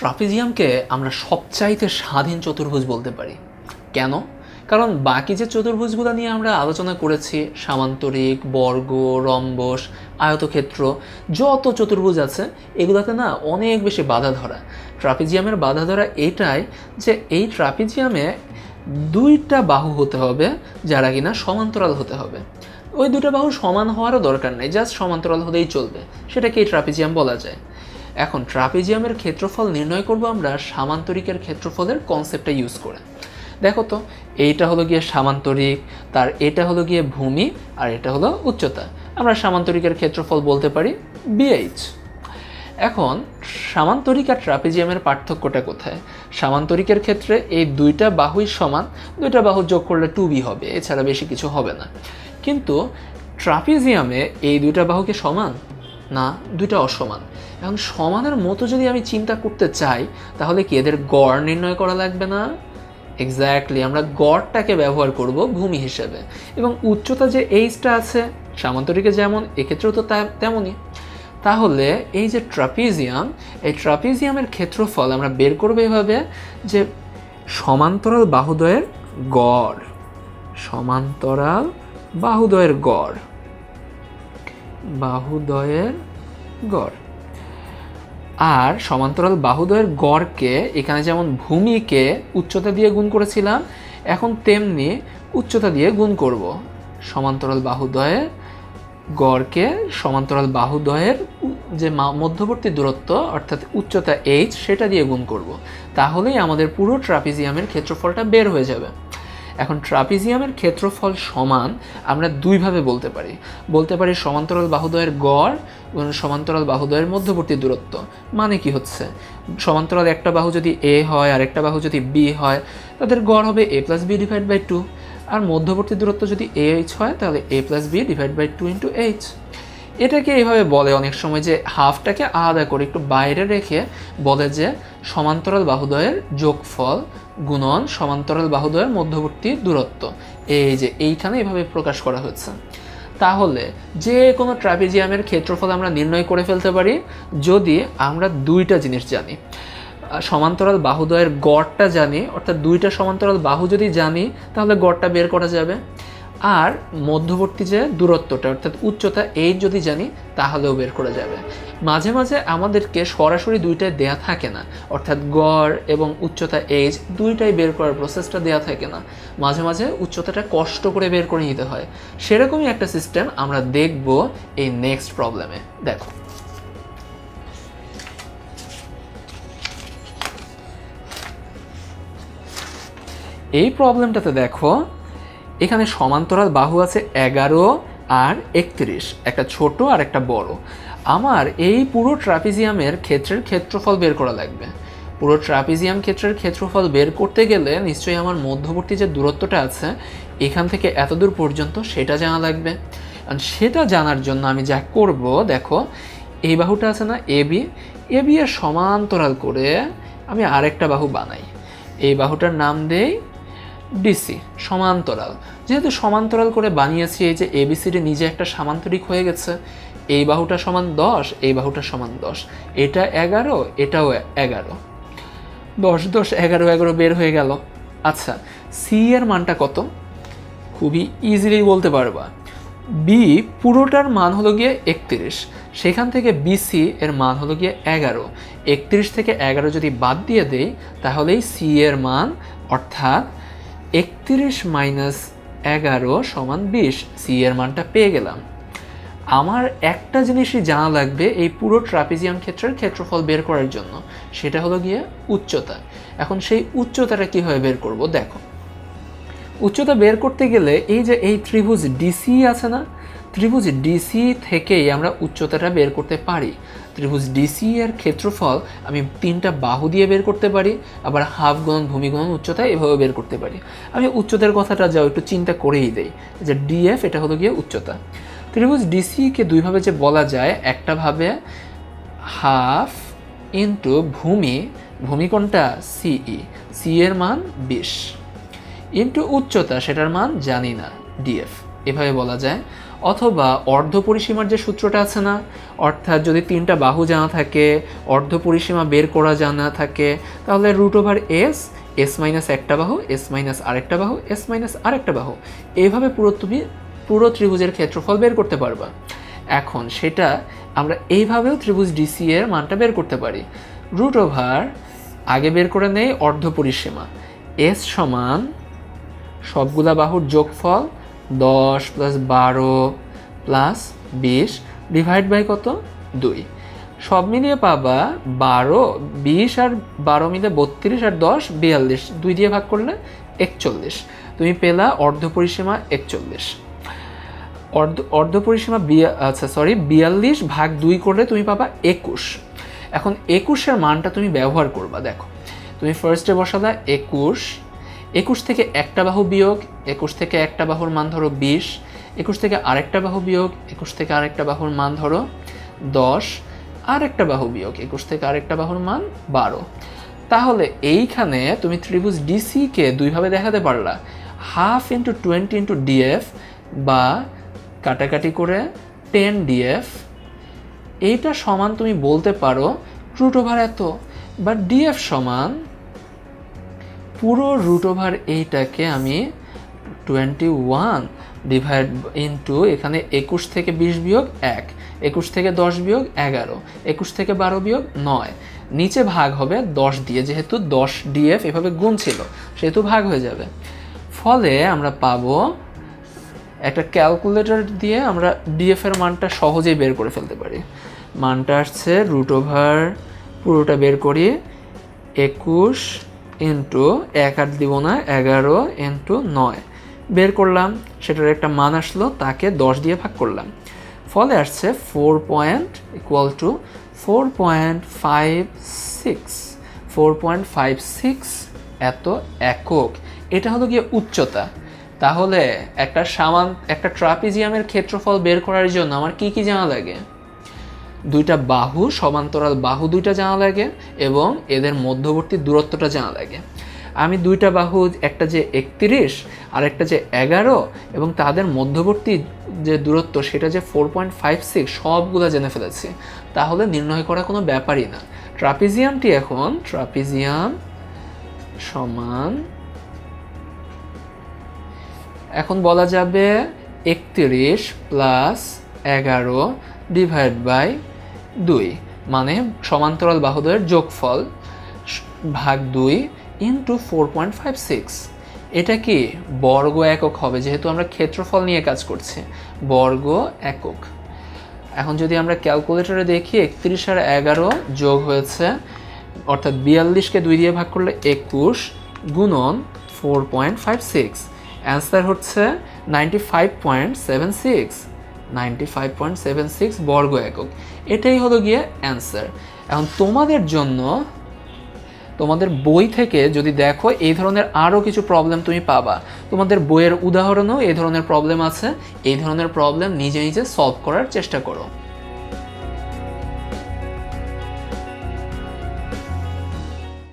ট্রাপিজিয়ামকে আমরা সবচাইতে স্বাধীন চতুর্ভুজ বলতে পারি। কেন? কারণ বাকি যে চতুর্ভুজগুলো নিয়ে আমরা আলোচনা করেছি, সামান্তরিক, বর্গ, রম্বস, আয়তক্ষেত্র, যত চতুর্ভুজ আছে, এগুলোতে না অনেক বেশি বাধা ধরা। ট্রাপিজিয়ামের বাধা ধরা এটাই যে এই ট্রাপিজিয়ামে দুইটা বাহু হতে হবে যারা কিনা সমান্তরাল হতে হবে। ওই দুটো বাহু সমান হওয়ারও দরকার নেই, জাস্ট সমান্তরাল হলেই চলবে। সেটাকেই ট্রাপিজিয়াম বলা যায়। এখন ট্রাপিজিয়ামের ক্ষেত্রফল নির্ণয় করব আমরা সামান্তরিকের ক্ষেত্রফলের কনসেপ্টটা ইউজ করে। দেখো তো, এইটা হলো গিয়ে সামান্তরিক, তার এটা হলো গিয়ে ভূমি, আর এটা হলো উচ্চতা। আমরা সামান্তরিকের ক্ষেত্রফল বলতে পারি বিএইচ এখন, সামান্তরিক আর ট্রাপিজিয়ামের পার্থক্যটা কোথায়? সামান্তরিকের ক্ষেত্রে এই দুইটা বাহুই সমান, দুইটা বাহু যোগ করলে টু বি হবে, এছাড়া বেশি কিছু হবে না। কিন্তু ট্রাপিজিয়ামে এই দুইটা বাহুকে সমান? না, দুইটা অসমান। এখন সমানের মতো যদি আমি চিন্তা করতে চাই, তাহলে কি এদের গড় নির্ণয় করা লাগবে না? এক্স্যাক্টলি আমরা গড়টাকে ব্যবহার করব ভূমি হিসেবে। এবং উচ্চতা যে এইচটা আছে, সামান্তরিকে যেমন, এক্ষেত্রেও তো তেমনই। তাহলে এই যে ট্রাপিজিয়াম, এই ট্রাপিজিয়ামের ক্ষেত্রফল আমরা বের করব এভাবে যে সমান্তরাল বাহুদয়ের গড়, সমান্তরাল বাহুদয়ের গড়। বাহুদ্বয়ের গড়। আর সমান্তরাল বাহুদ্বয়ের গড়কে এখানে যেমন ভূমিকে উচ্চতা দিয়ে গুণ করেছিলাম, এখন তেমনি উচ্চতা দিয়ে গুণ করব। সমান্তরাল বাহুদ্বয়ের গড়কে সমান্তরাল বাহুদ্বয়ের উ- যে মধ্যবর্তী দূরত্ব, অর্থাৎ উচ্চতা এইচ সেটা দিয়ে গুণ করব। তাহলেই আমাদের পুরো ট্রাপিজিয়ামের ক্ষেত্রফলটা বের হয়ে যাবে। এখন ট্রাপিজিয়ামের ক্ষেত্রফল সমান, আমরা দুইভাবে বলতে পারি। বলতে পারি সমান্তরাল বাহুদ্বয়ের গড় এবং সমান্তরাল বাহুদ্বয়ের মধ্যবর্তী দূরত্ব। মানে কি হচ্ছে? সমান্তরাল একটা বাহু যদি এ হয় আর একটা বাহু যদি বি হয়, তাদের গড় হবে A plus B divide by two আর মধ্যবর্তী দূরত্ব যদি এ এইচ হয়, তাহলে A plus B divide by two into H এটাকে এইভাবে বলে অনেক সময় যে হাফটাকে আলাদা করে একটু বাইরে রেখে বলে যে সমান্তরাল বাহুদ্বয়ের যোগফল গুণন সমান্তরাল বাহুদ্বয়ের মধ্যবর্তী দূরত্ব। এই যে এইখানে এভাবে প্রকাশ করা হয়েছে। তাহলে যে কোনো ট্রাপিজিয়ামের ক্ষেত্রফল আমরা নির্ণয় করে ফেলতে পারি, যদি আমরা দুইটা জিনিস জানি। সমান্তরাল বাহুদ্বয়ের গড়টা জানি, অর্থাৎ দুইটা সমান্তরাল বাহু যদি জানি, তাহলে গড়টা বের করা যাবে। আর মধ্যবর্তী যে দূরত্বটা, অর্থাৎ উচ্চতা এই যদি জানি, তাহলেও বের করা যাবে। মাঝে মাঝে আমাদেরকে সরাসরি দুইটাই দেয়া থাকে না, অর্থাৎ গড় এবং উচ্চতা এইচ দুইটাই বের করার প্রসেসটা দেয়া থাকে না। মাঝে মাঝে উচ্চতাটা কষ্ট করে বের করে নিতে হয়। সেরকমই একটা সিস্টেম আমরা দেখব এই নেক্সট প্রবলেমে দেখো। এই প্রবলেমটাতে দেখো এখানে সমান্তরাল বাহু আছে এগারো আর একত্রিশ, একটা ছোট আর একটা বড়। আমার এই পুরো ট্রাপিজিয়ামের ক্ষেত্রের ক্ষেত্রফল বের করা লাগবে। পুরো ট্রাপিজিয়াম ক্ষেত্রের ক্ষেত্রফল বের করতে গেলে নিশ্চয়ই আমার মধ্যবর্তী যে দূরত্বটা আছে, এখান থেকে এত দূর পর্যন্ত সেটা জানা লাগবে। আর সেটা জানার জন্য আমি যা করব, দেখো, এই বাহুটা আছে না এ বি এ বি এর সমান্তরাল করে আমি আরেকটা বাহু বানাই। এই বাহুটার নাম দেই ডিসি সমান্তরাল। যেহেতু সমান্তরাল করে বানিয়েছি, এই যে এবিসিডি নিজে একটা সামান্তরিক হয়ে গেছে, এই বাহুটা সমান দশ, এই বাহুটা সমান দশ। এটা এগারো, এটাও এগারো। দশ দশ, এগারো এগারো বের হয়ে গেল। আচ্ছা সি এর মানটা কত? খুবই ইজিলি বলতে পারবা। বি পুরোটার মান হলো গিয়ে একত্রিশ। সেখান থেকে বিসি এর মান হলো গিয়ে এগারো। একত্রিশ থেকে এগারো যদি বাদ দিয়ে দেই, তাহলেই সি এর মান, অর্থাৎ একত্রিশ মাইনাস এগারো সমান বিশ। সি এর মানটা পেয়ে গেলাম। আমার একটা জিনিসই জানা লাগবে এই পুরো ট্রাপিজিয়াম ক্ষেত্রের ক্ষেত্রফল বের করার জন্য। সেটা হলো গিয়ে উচ্চতা। এখন সেই উচ্চতাটা কীভাবে বের করব? দেখো। উচ্চতা বের করতে গেলে এই যে এই ত্রিভুজ ডিসি আছে না? ত্রিভুজ ডিসি থেকেই আমরা উচ্চতাটা বের করতে পারি। ত্রিভুজ ডিসি এর ক্ষেত্রফল আমি তিনটা বাহু দিয়ে বের করতে পারি, আবার হাফ গুণন ভূমি গুণন উচ্চতা এভাবে বের করতে পারি। আমি উচ্চতার কথাটা যাও, একটু চিন্তা করেই দেই, যে ডিএফ এটা হলো গিয়ে উচ্চতা। ত্রিভুজ ডিসিকে দুইভাবে যে বলা যায়, একটা ভাবে হাফ ইন্টু ভূমি ভূমি কোনটা? সিই সি এর মান বিশ। ইন্টু উচ্চতা, সেটার মান জানি না ডিএফ এভাবে বলা যায়। অথবা অর্ধ পরিসীমার যে সূত্রটা আছে না, অর্থাৎ যদি তিনটা বাহু জানা থাকে, অর্ধ পরিসীমা বের করা জানা থাকে, তাহলে root over S S minus একটা বাহু এস মাইনাস আরেকটা বাহু এস মাইনাস আরেকটা বাহু। এইভাবে পুরো তুমি, পুরো ত্রিভুজের ক্ষেত্রফল বের করতে পারবা। এখন সেটা আমরা এইভাবেও ত্রিভুজ ডিসি এর মানটা বের করতে পারি। রুট ওভার আগে বের করে নেই, অর্ধ পরিসীমা। এস সমান সবগুলা বাহুর যোগফল দশ প্লাস বারো প্লাস বিশ ডিভাইড বাই কত? দুই। সব মিলিয়ে পাবা বারো, বিশ আর বারো মিলে বত্রিশ আর দশ, বিয়াল্লিশ। দুই দিয়ে ভাগ করলে একচল্লিশ। তুমি পেলা অর্ধ পরিসীমা একচল্লিশ। অর্ধ অর্ধ পরিসীমা বিয়া আচ্ছা সরি বিয়াল্লিশ ভাগ দুই করলে তুমি পাবা একুশ। এখন একুশের মানটা তুমি ব্যবহার করবা, দেখো। তুমি ফার্স্টে বসালা একুশ একুশ থেকে একটা বাহু বিয়োগ, একুশ থেকে একটা বাহুর মান ধরো বিশ, একুশ থেকে আরেকটা বাহু বিয়োগ, একুশ থেকে আরেকটা বাহুর মান ধরো দশ, আরেকটা বাহু বিয়োগ, একুশ থেকে আরেকটা বাহুর মান বারো। তাহলে এইখানে তুমি ত্রিভুজ ডিসিকে দুইভাবে দেখাতে পারলা। Half into twenty into D F বা কাটাকাটি করে টেন ডিএফ। এইটা সমান তুমি বলতে পারো রুট ওভার এত বা ডিএফ সমান পুরো রুট ওভার এইটাকে আমি টোয়েন্টি ওয়ান ডিভাইড ইন্টু এখানে একুশ থেকে বিশ বিয়োগ এক, একুশ থেকে দশ বিয়োগ এগারো, একুশ থেকে বারো বিয়োগ নয়। নিচে ভাগ হবে দশ দিয়ে, যেহেতু দশ ডিএফ এভাবে গুণ ছিল, সেহেতু ভাগ হয়ে যাবে। ফলে আমরা পাবো একটা ক্যালকুলেটর দিয়ে আমরা ডিএফ এর মানটা সহজেই বের করে ফেলতে পারি। মানটা আসছে রুট ওভার পুরোটা বের করি, একুশ ইন্টু এক আট দিব না, এগারো ইন্টু নয়। বের করলাম, সেটার একটা মান আসলো, তাকে দশ দিয়ে ভাগ করলাম। ফলে আসছে four point equal to four point five six four point five six এত একক। এটা হলো গিয়ে উচ্চতা। তাহলে একটা সামান, একটা ট্রাপিজিয়ামের ক্ষেত্রফল বের করার জন্য আমার কি কি জানা লাগে? দুইটা বাহু, সমান্তরাল বাহু দুইটা জানা লাগে এবং এদের মধ্যবর্তী দূরত্বটা জানা লাগে। আমি দুইটা বাহু, একটা যে একত্রিশ আর একটা যে এগারো এবং তাদের মধ্যবর্তী যে দূরত্ব সেটা যে ফোর পয়েন্ট ফাইভ সিক্স সবগুলো জেনে ফেলেছি। তাহলে নির্ণয় করা কোনো ব্যাপারই না। ট্রাপিজিয়ামটি এখন, ট্রাপিজিয়াম সমান এখন বলা যাবে একত্রিশ প্লাস এগারো ডিভাইড বাই দুই মানে সমান্তরাল বাহুদের যোগফল ভাগ দুই into four point five six এটা কি বর্গ একক হবে? যেহেতু আমরা ক্ষেত্রফল নিয়ে কাজ করছি, বর্গ একক। এখন যদি আমরা ক্যালকুলেটরে দেখি, একত্রিশ আর এগারো যোগ হয়েছে, অর্থাৎ বিয়াল্লিশকে দুই দিয়ে ভাগ করলে একুশ গুণন four point five six answer হচ্ছে ninety five point seven six ninety five point seven six বর্গ একক। এটাই হলো গিয়ে অ্যান্সার। এখন তোমাদের জন্য, তোমাদের বই থেকে যদি দেখো, এই ধরনের আরও কিছু প্রবলেম তুমি পাবা। তোমাদের বইয়ের উদাহরণেও এই ধরনের প্রবলেম আছে। এই ধরনের প্রবলেম নিজে নিজে সলভ করার চেষ্টা করো।